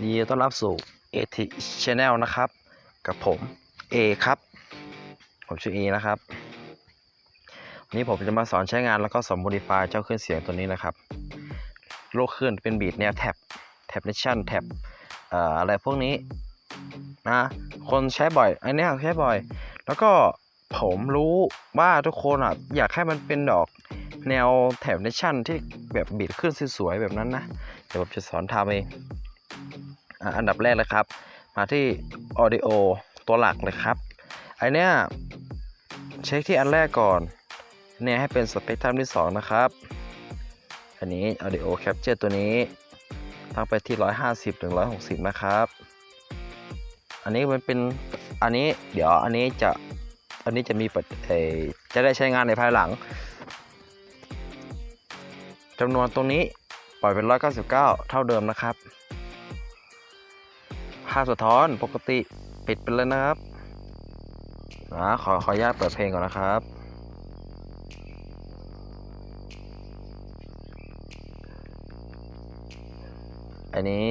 ยินดีต้อนรับสู่ AT Channel นะครับ กับผม A ครับ ผมชื่อ A นะครับ วันนี้ผมจะมาสอนใช้งานแล้วก็สอน modify เจ้าเครื่องเสียงตัวนี้นะครับ โลกเคลื่อนเป็นบีทแนวแท็บแท็บเนชั่นแท็บอะไรพวกนี้นะ คนใช้บ่อยอันนี้ใช้บ่อย แล้วก็ผมรู้ว่าทุกคนอะอยากให้มันเป็นดอกแนวแท็บเนชั่นที่แบบบีทขึ้นสวยๆแบบนั้นนะ เดี๋ยวผมจะสอนทำเอง อันดับแรกเลยครับ มาที่ audio ตัวหลักเลยครับไอเนี้ยเช็คที่อันแรกก่อนเนี่ยให้เป็นสเปกตรัมที่ 2 นะครับ อันนี้ audio capture ตัวนี้ตั้งไปที่ 150ถึง160 นะครับ อันนี้มันเป็นอันนี้เดี๋ยวอันนี้จะอันนี้จะมีปเอจะได้ใช้งานในภายหลังจำนวนตรงนี้ปล่อยเป็น 199 เท่าเดิมนะครับ ค่าสะท้อนปกติปิดไปเลยนะครับนะขอขออนุญาตเปิดเพลงก่อนนะครับ อันนี้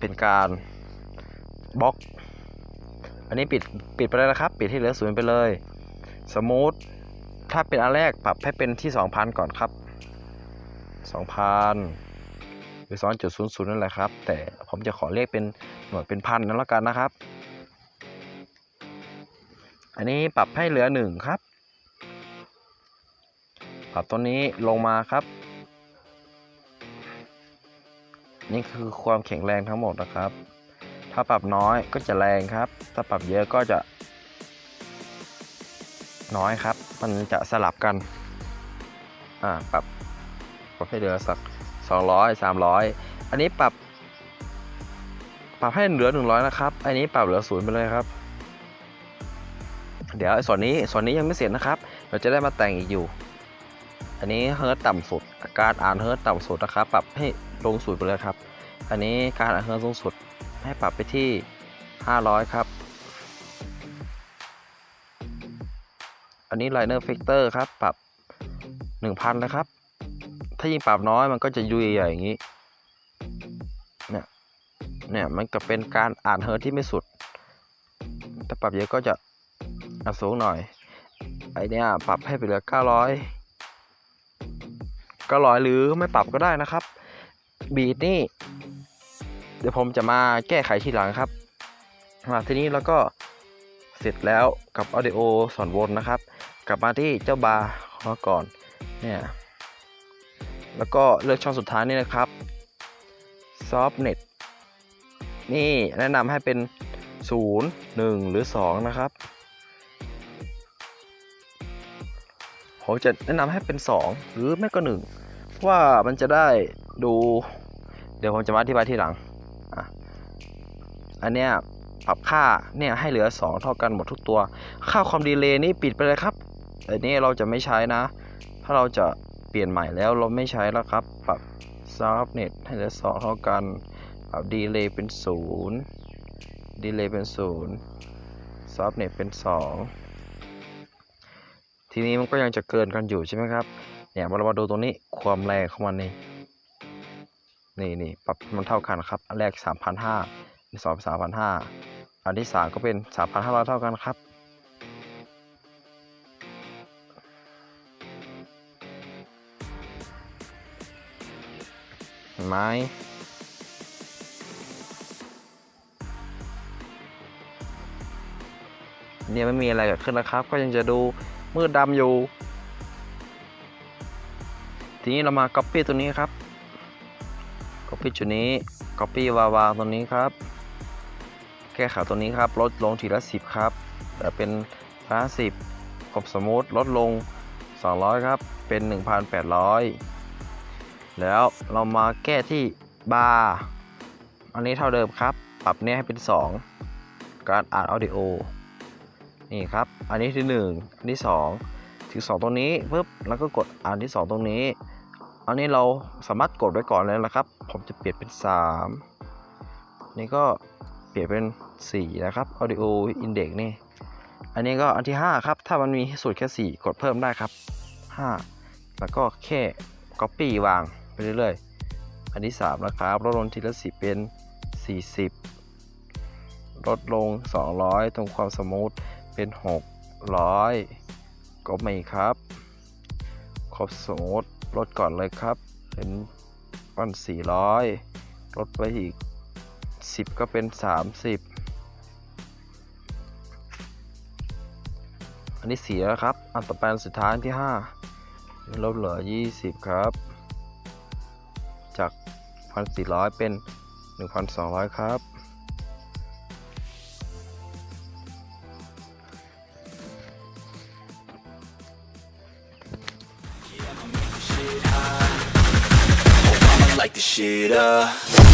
เป็นการบล็อก อันนี้ปิดปิดไปเลยนะครับ ปิดที่เหลือศูนย์ไปเลย สมูท ถ้าเป็นอันแรกปรับให้เป็นที่ 2,000 ก่อนครับ 2,000 หรือ2.00นั่นแหละครับ แต่ผมจะขอเรียกเป็นหน่วยเป็นพันนั้นแล้วกันนะครับ อันนี้ปรับให้เหลือ1ครับ ปรับตัวนี้ลงมาครับ นี่คือความแข็งแรงทั้งหมดนะครับ ถ้าปรับน้อยก็จะแรงครับ ถ้าปรับเยอะก็จะ น้อยครับ มันจะสลับกัน อ่า ปรับปรับให้เหลือสัก 200 300 อันนี้ปรับ ปรับให้เหลือ 100 นะครับ อันนี้ปรับเหลือศูนย์ไปเลยครับ เดี๋ยวส่วนนี้ส่วนนี้ยังไม่เสร็จนะครับ เราจะได้มาแต่งอีกอยู่ อันนี้เฮิร์ตต่ำสุด การอ่านเฮิร์ตต่ำสุดนะครับ ปรับให้ลงศูนย์ไปเลยครับ อันนี้การอ่านเฮิร์ตสูงสุดให้ปรับไปที่ 500 ครับ อันนี้ Liner Factor ครับ ปรับ 1,000นะครับ ถ้ายิ่งปรับน้อยมันก็จะยุยใหญ่อย่างนี้ เนี่ย เนี่ยมันก็เป็นการอ่านเฮิร์ที่ไม่สุดถ้าปรับเยอะก็จะอ่านสูงหน่อย ไอเนี้ยปรับให้ไปเหลือ 900 900 หรือไม่ปรับก็ได้นะครับ บีทนี่ เดี๋ยวผมจะมาแก้ไขทีหลังครับมาทีนี้แล้วก็เสร็จแล้วกับ audio สอนวนนะครับ กลับมาที่เจ้าบาร์ของเราก่อนเนี่ย แล้วก็เลือกช่องสุดท้ายนี่นะครับ softnet นี่แนะนำให้เป็น 0 1 หรือ 2 นะครับผมจะแนะนำให้เป็น 2 หรือไม่ก็ 1 เพราะว่ามันจะได้ดู เดี๋ยวผมจะมาอธิบายทีหลังอะอันเนี้ยปรับค่าเนี่ยให้เหลือ 2 เท่ากันหมดทุกตัว ค่าความดีเลย์นี่ปิดไปเลยครับอันนี้เราจะไม่ใช้นะ ถ้าเราจะ เปลี่ยนใหม่แล้วเราไม่ใช้แล้วครับ ปรับ softnet ให้เหลือ2เท่ากัน ปรับดีเลย์เป็น0ดีเลย์เป็น0 softnet เป็น 2 ทีนี้มันก็ยังจะเกินกันอยู่ใช่ไหมครับ เนี่ยเรามาดูตรงนี้ความแรงของมันนี่นี่นี่ปรับมันเท่ากันครับ อันแรก 3,500อันที่สองเป็น3,500อันที่สามก็เป็น 3,500 เท่ากันครับ ห็นไหมเนี่ยไม่มีอะไรเกิดขึ้นนะครับ ก็ยังจะดูมืดดำอยู่ ทีนี้เรามา copy ตัวนี้ครับ copy จุดนี้ copy วาวาตัวนี้ครับ แก้ไขตัวนี้ครับ ลดลงทีละ 10 ครับแต่เป็น50กบสมูทลดลง 200 ครับ เป็น 1,800 แล้วเรามาแก้ที่บาร์อันนี้เท่าเดิมครับ ปรับเนี่ยให้เป็น 2 การอ่าน audio นี่ครับ อันนี้ที่ 1 อันที่ 2 ถึง 2 ตรงนี้ปุ๊บแล้วก็กดอ่านที่ 2 ตรงนี้ อันนี้เราสามารถกดไว้ก่อนเลยนะครับ ผมจะเปลี่ยนเป็น 3 นี่ก็เปลี่ยนเป็น 4 นะครับ audio index นี่อันนี้ก็อันที่ 5 ครับ ถ้ามันมีสูตรแค่ 4 กดเพิ่มได้ครับ 5 แล้วก็แค่ copy วาง เรื่อยอันที่สามนะครับลดลงทีละสิบเป็นสี่สิบลดลงสองร้อยตรงความสมูทเป็นหกร้อยก็ไม่ครับ ครบสมูทลดก่อนเลยครับ เป็นพันสี่ร้อยลดไปอีกสิบก็เป็นสามสิบอันที่สี่แล้วครับ อันต่อไปอันสุดท้ายอันที่ห้าลดเหลือยี่สิบครับ 1,400 เป็น 1,200 ครับ like the shit up.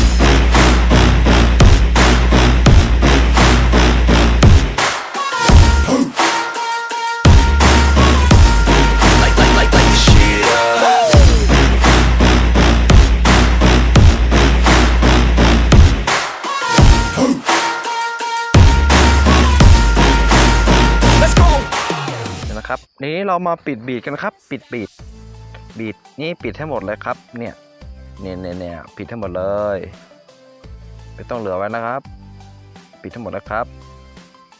นะครับนี้เรามาปิดบีดกันครับ ปิดบีดบีดนี่ปิดให้หมดเลยครับ เนี่ยเนี่ยเนี่ยเนี่ยปิดให้หมดเลยไม่ต้องเหลือไว้นะครับ ปิดทั้งหมดนะครับ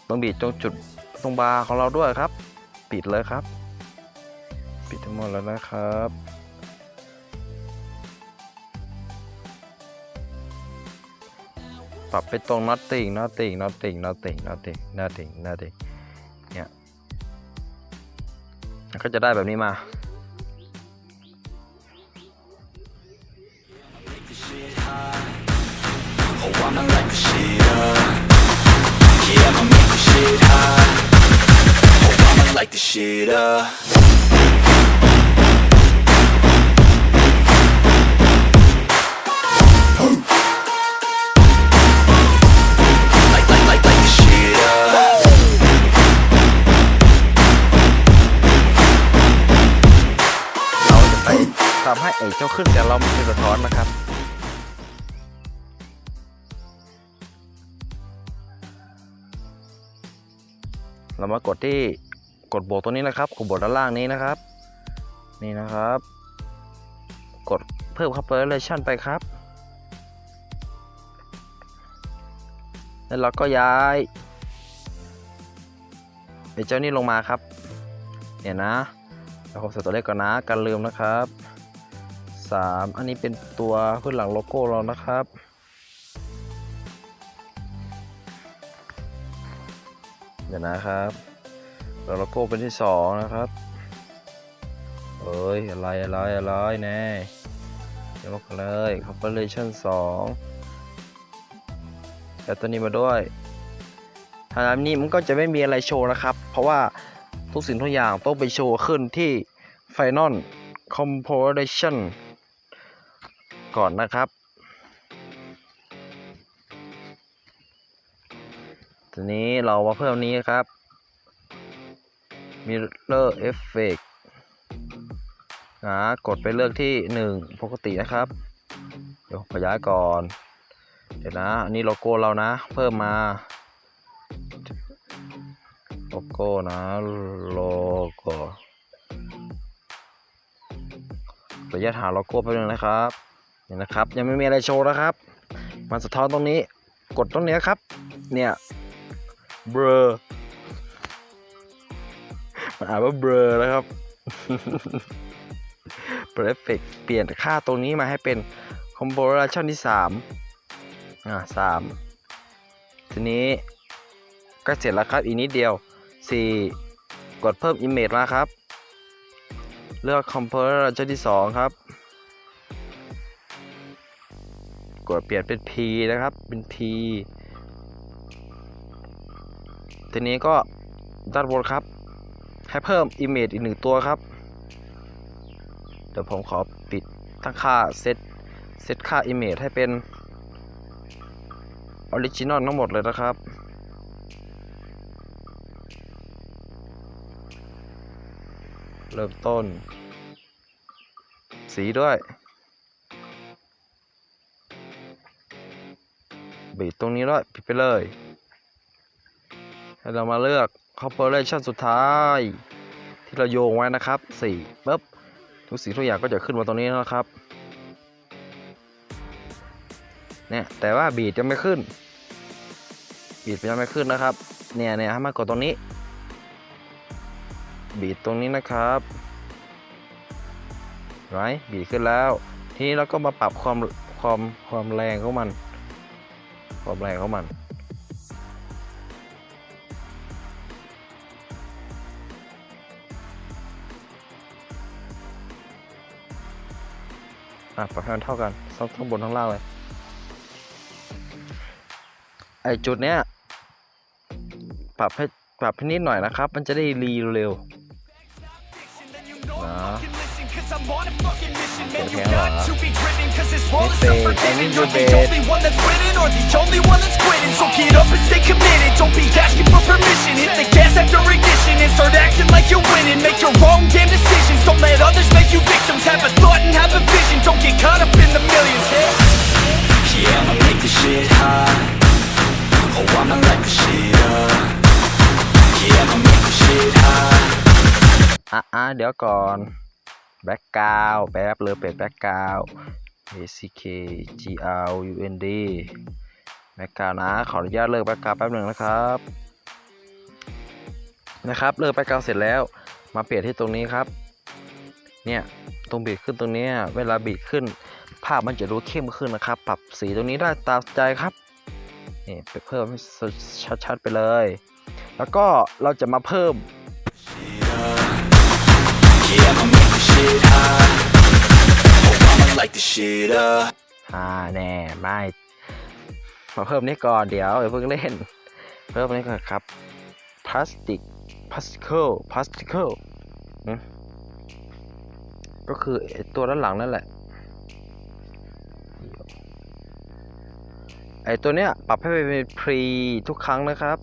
ต้องบีดตรงจุดตรงบาร์ของเราด้วยครับ ปิดเลยครับ ปิดทั้งหมดแล้วนะครับปรับไปตรง nothing nothing nothing nothing nothing nothing nothing ก็จะได้แบบนี้มา Oh, I'ma light the ขึ้นแต่เราไม่เป็นสะท้อนนะครับเรามากดที่กดบวกตัวนี้นะครับกดบวกด้านล่างนี้นะครับ นี่นะครับ กดเพิ่ม calculation ไปครับ แล้วเราก็ย้ายไอ้เจ้านี่ลงมาครับ เนี่ยนะเราผมใส่ตัวเลขก่อนนะการลืมนะครับ 3 อันนี้เป็นตัวพื้นหลังโลโก้เรานะครับ เดี๋ยวนะครับแล้วโลโก้เป็นที่ 2 นะครับเอ้ยอะไรอะไรอะไรแน่เดี๋ยวลบกันเลย Corporation 2แล้วตัวนี้มาด้วยทางนี้มันก็จะไม่มีอะไรโชว์นะครับ เพราะว่าทุกสิ่งทุกอย่างต้องไปโชว์ขึ้นที่ Final Composition ก่อนนะครับ ทีนี้เรามาเพิ่มนี้ครับ Mirror Effect นะกดไปเลือกที่ 1 ปกตินะครับ เดี๋ยวขย้ายก่อน เดี๋ยวนะอันนี้โลโก้เรานะ เพิ่มมา โลโก้นะโลโก้ขออนุญาตหาโลโก้แป๊บนึงนะครับ นี่นะครับ ยังไม่มีอะไรโชว์นะครับ มันสะท้อนตรงนี้ กดตรงนี้ครับ เนี่ยเบลอมันอ่านว่าเบลอนะครับเปรฟเฟกเปลี่ยนค่าตรงนี้มาให้เป็น composition ที่ 3 อ่า3ทีนี้ก็เสร็จแล้วครับอีกนิดเดียว 4 กดเพิ่ม image มาครับ เลือก composition ที่ 2 ครับ กดเปลี่ยนเป็น P นะครับ เป็น P ทีนี้ก็ด้านบนครับ ให้เพิ่ม image อีกหนึ่งตัวครับ เดี๋ยวผมขอปิดทั้งค่าเซตเซตค่า image ให้เป็น original ทั้งหมดเลยนะครับเริ่มต้น สีด้วย บีบตรงนี้ด้วยปิดไปเลยให้เรามาเลือก corporation สุดท้าย ที่เราโยงไว้นะครับ4ปุ๊บทุกสิ่งทุกอย่างก็จะขึ้นมาตรงนี้นะครับเนี่ยแต่ว่าบีดจะไม่ขึ้น บีดจะไม่ขึ้นนะครับ เนี่ยเนี่ยมากดตรงนี้ บีดตรงนี้นะครับไรบีดขึ้นแล้ว ทีนี้เราก็มาปรับความความความแรงของมัน ความแรงของมัน อะปรับให้มันเท่ากันทั้งทั้งบนทั้งล่างเลย ไอจุดเนี้ย ปรับให้ปรับให้นิดหน่อยนะครับ มันจะได้รีเร็วนะ It's a fucking mission, man. You got to be driven, cause this world is unforgiving. You're the only one that's winning, or the only one that's quitting. So get up and stay committed. Don't be asking for permission. Hit the gas after ignition and start acting like you're winning. Make your wrong damn decisions. Don't let others make you victims. Have a thought and have a vision. Don't get caught up in the millions. Yeah, I'ma make this shit hot. Oh, I'ma light this shit up. Yeah, I'ma make this shit hot. À, à, đỡ còn แบ็กกราวแป๊บเลยเป็ดแบ็กกราว A C K G R U N D แบ็กกราวนะ ขออนุญาตเลิกแบ็กกราวแป๊บหนึ่งนะครับ นะครับ เลิกแบ็กกราวเสร็จแล้ว มาเปลี่ยนที่ตรงนี้ครับ เนี่ย ตรงบีดขึ้นตรงนี้ เวลาบีดขึ้น ภาพมันจะดูเข้มขึ้นนะครับ ปรับสีตรงนี้ได้ตามใจครับ นี่ไปเพิ่มให้ชัดๆไปเลย แล้วก็เราจะมาเพิ่ม Yeah, shit up. อ่าแน่ไม่มาเพิ่มนี้ก่อนเดี๋ยวอย่าเพิ่งเล่น เพิ่มนี้ก่อนครับพลาสติกพลาสติคลพลาสติคลก็คือตัวด้านหลังนั่นแหละไอตัวเนี้ยปรับให้เป็นพรีทุกครั้งนะครับ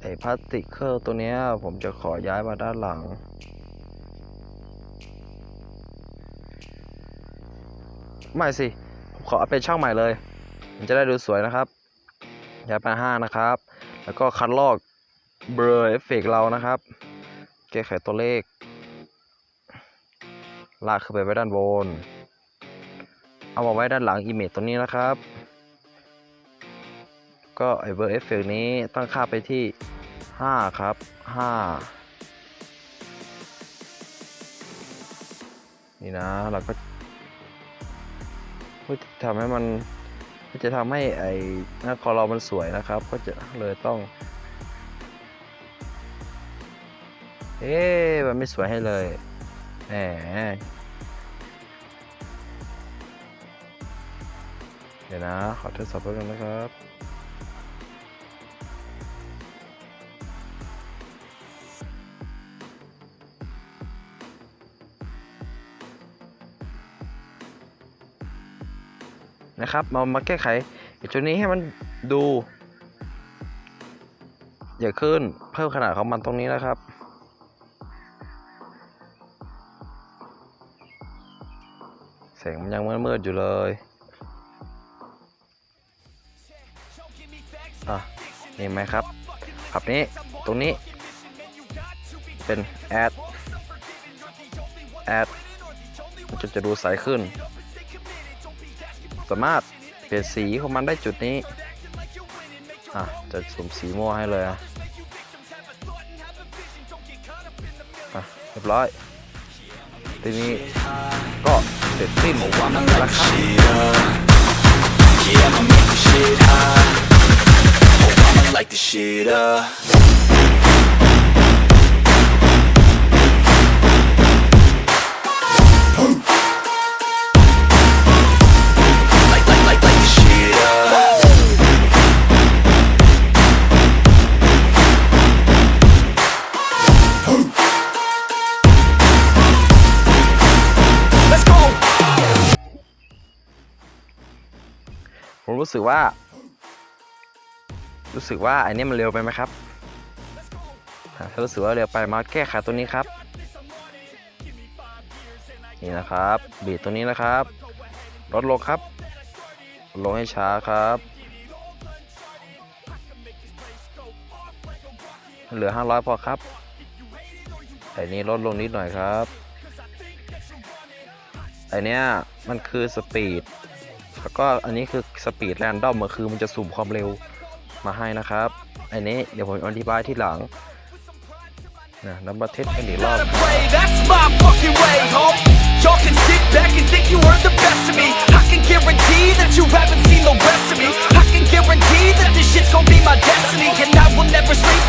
ไอพลาสติกเคิลตัวเนี้ยผมจะขอย้ายมาด้านหลัง ไม่สิผมขอเอาเป็นช่องใหม่เลย มันจะได้ดูสวยนะครับย้ายไปห้านะครับ แล้วก็คัดลอกเบลอเอฟเฟกเรานะครับ แก้ไขตัวเลข ลากขึ้นไปไว้ด้านบน เอามาไว้ด้านหลังอิมเมจตัวนี้นะครับ ก็ไอเบอร์เอฟเฟกนี้ตั้งค่าไปที่ 5 ครับ 5 นี่นะ เราก็ พื่อทำให้มันก็จะทำให้ไอ้หน้าคอเรามันสวยนะครับ ก็จะเลยต้องเอ๊ะมันไม่สวยให้เลยแหมเดี๋ยวนะ ขอทดสอบแป๊บนึงนะครับ นะครับมามาแก้ไขไอ้ตัวนี้ให้มันดูใหญ่ขึ้นเพิ่มขนาดของมันตรงนี้นะครับ แสงมันยังมืดๆอยู่เลยอะนี่ไหมครับขับนี้ตรงนี้เป็นแอดแอดมันจะจะดูใสขึ้น สามารถเปลี่ยนสีของมันได้จุดนี้ อะ จะสุ่มสีม่วงให้เลยอะเรียบร้อย ทีนี้ก็เสร็จสิ้น Oh, I'ma แล้วนะครับ รู้สึกว่า รู้สึกว่าอ้นี่มันเร็วไปไหมครับถ้ารู้สึกว่าเร็วไปมาแก้ไขตัวนี้ครับ นี่นะครับ บีดตัวนี้นะครับ ลดลงครับ ลงให้ช้าครับ เหลือ 500 พอครับไอ้นี้ลดลงนิดหน่อยครับไอเนี้ยมันคือสปีด แล้วก็อันนี้คือสปีดแรนดอมมันคือมันจะสุ่มความเร็วมาให้นะครับ อันนี้เดี๋ยวผมอธิบายที่หลังนะนับมาเทสกันอีกรอบ Y'all can sit back and think you heard the best of me I can guarantee that you haven't seen the rest of me I can guarantee that this shit's gonna be my destiny And I will never sleep